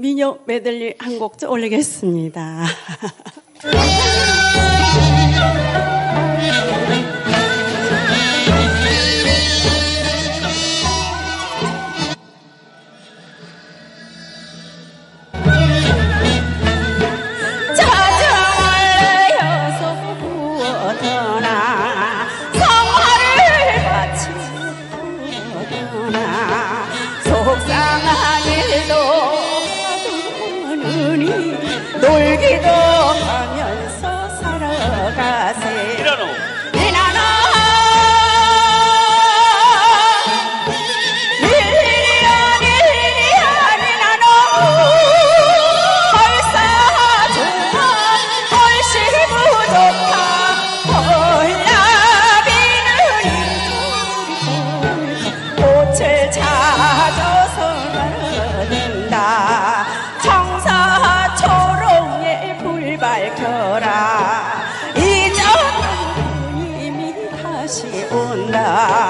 민요 메들리 한 곡 좀 올리겠습니다. 속상 la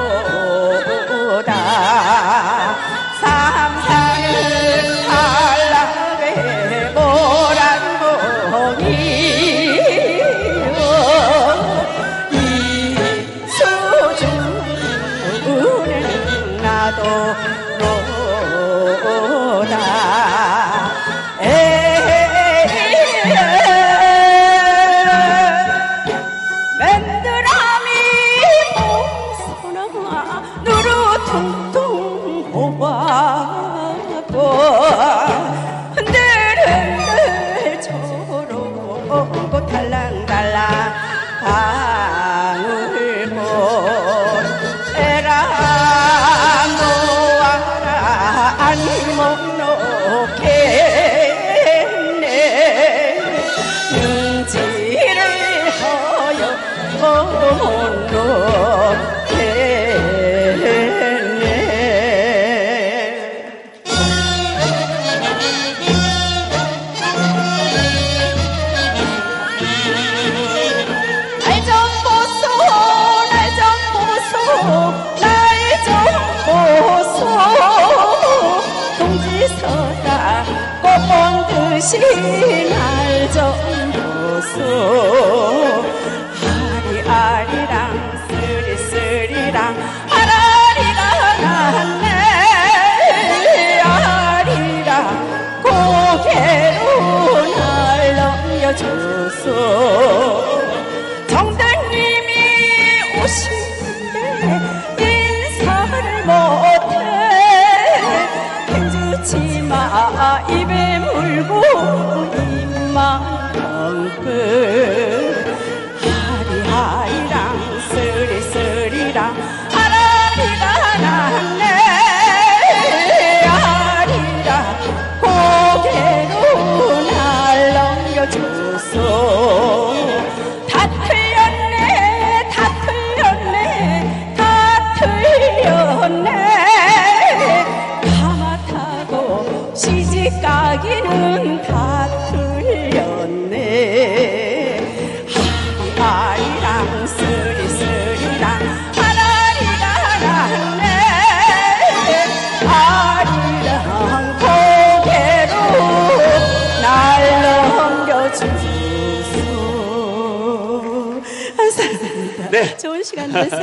哆 어시 날 정도소. 아리아리랑 쓰리쓰리랑 아라리가 났네. 아리라 고개로 날 넘겨줘서. 정당님이 오시는데 인사를 못해. 행주치마 아, 입에 좋은 시간되세요